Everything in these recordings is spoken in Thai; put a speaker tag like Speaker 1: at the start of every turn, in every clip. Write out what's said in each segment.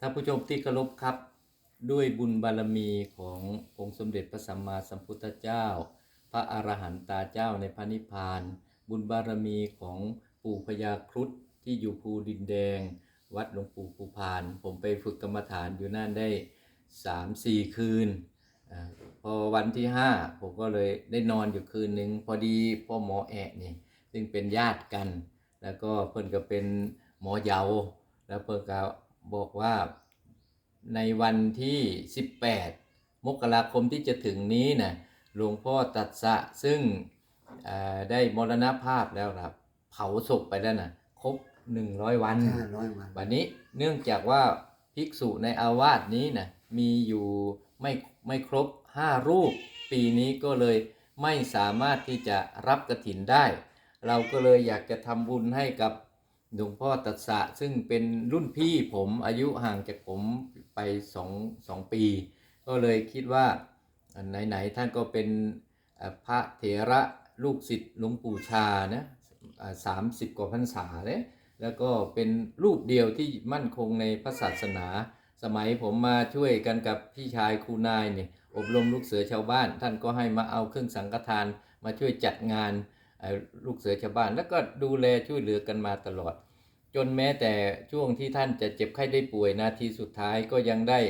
Speaker 1: ท่านผู้ชมที่เคารพครับ ด้วยบุญบารมีขององค์สมเด็จพระสัมมาสัมพุทธเจ้า พระอรหันตาเจ้าในพระนิพพาน บุญบารมีของปู่พญาครุฑที่อยู่ภูดินแดง วัดหลวงปู่ภูพาน ผมไปฝึกกรรมฐานอยู่นั่นได้สามสี่คืนอพอวันที่ห้าผมก็เลยได้นอนอยู่คืนหนึ่งพอดีพ่อหมอแอะนี่ซึ่งเป็นญาติกัน แล้วก็เพิ่นก็เป็นหมอเยาว์แล้วเพิ่นก็ บอกว่าในวันที่ 18 มกราคมที่จะถึงนี้นะหลวงพ่อตัดสะซึ่งเอ่อได้มรณภาพแล้วครับ เผาศพไปแล้วนะครบ 100 วัน
Speaker 2: ห้าร้อยวัน
Speaker 1: วันนี้เนื่องจากว่าภิกษุในอาวาสนี้นะมีอยู่ไม่ไม่ครบ 5 รูป ปีนี้ก็เลยไม่สามารถที่จะรับกระถินได้ เราก็เลยอยากจะทำบุญให้กับ หลวงพ่อตัดสะซึ่งเป็นรุ่นพี่ผมอายุห่างจากผมไปสองสองปี ก็เลยคิดว่าไหนๆท่านก็เป็นพระเถระลูกศิษย์หลวงปู่ชานะสามสิบกว่าพรรษาเลยแล้วก็เป็นรูปเดียวที่มั่นคงในพระศาสนา สมัยผมมาช่วยกันกับพี่ชายครูนายเนี่ยอบรมลูกเสือชาวบ้าน ท่านก็ให้มาเอาเครื่องสังฆทานมาช่วยจัดงาน ลูกเสือชาวบ้าน แล้วก็ดูแลช่วยเหลือกันมาตลอด จนแม้แต่ช่วงที่ท่านจะเจ็บไข้ได้ป่วยนาทีสุดท้ายก็ยังได้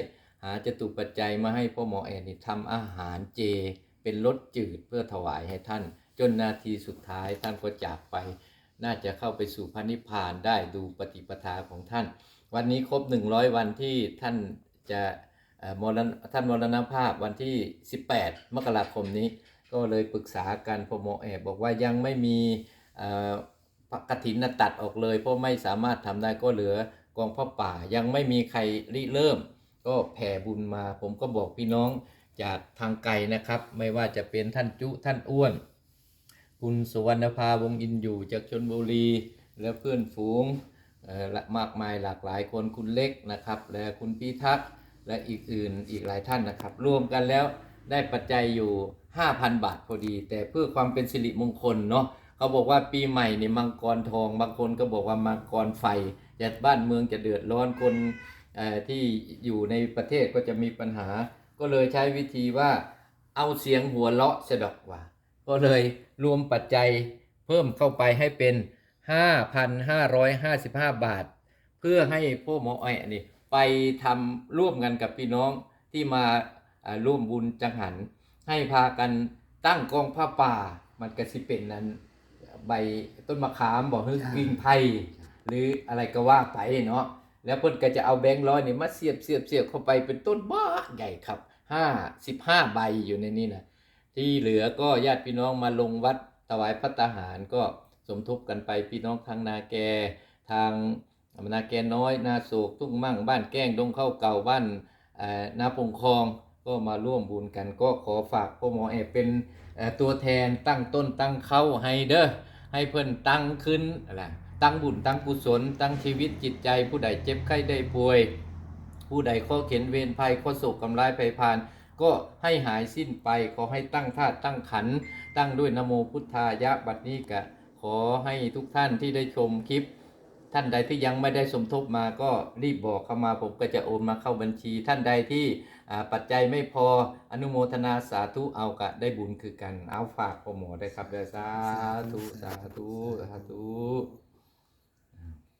Speaker 1: หาจตุปัจจัยมาให้พ่อหมอแอนนี่ทำอาหารเจ เป็นรสจืดเพื่อถวายให้ท่าน จนนาทีสุดท้ายท่านก็จากไป น่าจะเข้าไปสู่พระนิพพานได้ดูปฏิปทาของท่าน วันนี้ครบ 100 วันที่ท่านจะมรณท่านมรณภาพวันที่ 18 มกราคมนี้ ก็เลยปรึกษากันพอหมอแอบบอกว่ายังไม่มีเอ่อกฐินนะตัดออกเลย เพราะไม่สามารถทำได้ก็เหลือกองพ่อป่ายังไม่มีใครริเริ่ม ก็แผ่บุญมา ผมก็บอกพี่น้องจากทางไกลนะครับ ไม่ว่าจะเป็นท่านจุท่านอ้วน คุณสุวรรณภาวงอินอยู่จากชนบุรี และเพื่อนฝูงมากมายหลากหลายคนคุณเล็กนะครับ และคุณพิทักษ์และอีกอื่นอีกหลายท่านนะครับ รวมกันแล้วได้ปัจจัยอยู่ 5,000 บาทพอดี แต่เพื่อความเป็นสิริมงคลเนาะเขาบอกว่าปีใหม่เนี่ยมังกรทองบางคนก็บอกว่ามังกรไฟจะบ้านเมืองจะเดือดร้อนคนที่อยู่ในประเทศก็จะมีปัญหา ก็เลยใช้วิธีว่าเอาเสียงหัวเราะสะดอกว่า ก็เลยรวมปัจจัยเพิ่มเข้าไปให้เป็น 5,555 บาท เพื่อให้พวกหมออ้อยนี่ไปทำร่วมกันกับพี่น้องที่มาร่วมบุญจังหัน ให้พากันตั้งกองผ้าป่า มันก็สิเป็นนั้นใบต้นมะขามบอกคือกิ่งไผ่หรืออะไรก็ว่าไปเนาะแล้วเพิ่นก็จะเอาแบงค์ร้อยนี่มาเสียบเสียบเสียบเข้าไปเป็นต้นบ้าใหญ่ครับห้าสิบห้าใบอยู่ในนี้นะที่เหลือก็ญาติพี่น้องมาลงวัดถวายพระตาหารก็สมทบกันไปพี่น้องทางนาแกทางนาแกน้อย นาโศกทุ่งมั่งบ้านแก้งดงเข้าเก่าบ้านนาพงคลอง ก็มาร่วมบุญกันก็ขอฝากพ่อหมอแอบเป็นตัวแทนตั้งต้นตั้งเข้าให้เด้อให้เพิ่นตั้งขึ้นอะไรตั้งบุญตั้งกุศล ตั้งชีวิตจิตใจ ผู้ใดเจ็บไข้ได้ป่วย ผู้ใดข้อเข็นเวรภัยข้อโศกกำไรภัยพาน ก็ให้หายสิ้นไปขอให้ตั้งธาตุตั้งขัน ตั้งด้วยนโมพุทธายะบัดนี้กะ ขอให้ทุกท่านที่ได้ชมคลิป ท่านใดที่ยังไม่ได้สมทบมาก็รีบบอกเข้ามาผมก็จะโอนมาเข้าบัญชีท่านใดที่ ปัจจัยไม่พออนุโมทนาสาธุเอากะได้บุญคือกัน เอาฝากโปรโมทได้ครับเด้อสาธุสาธุสาธุ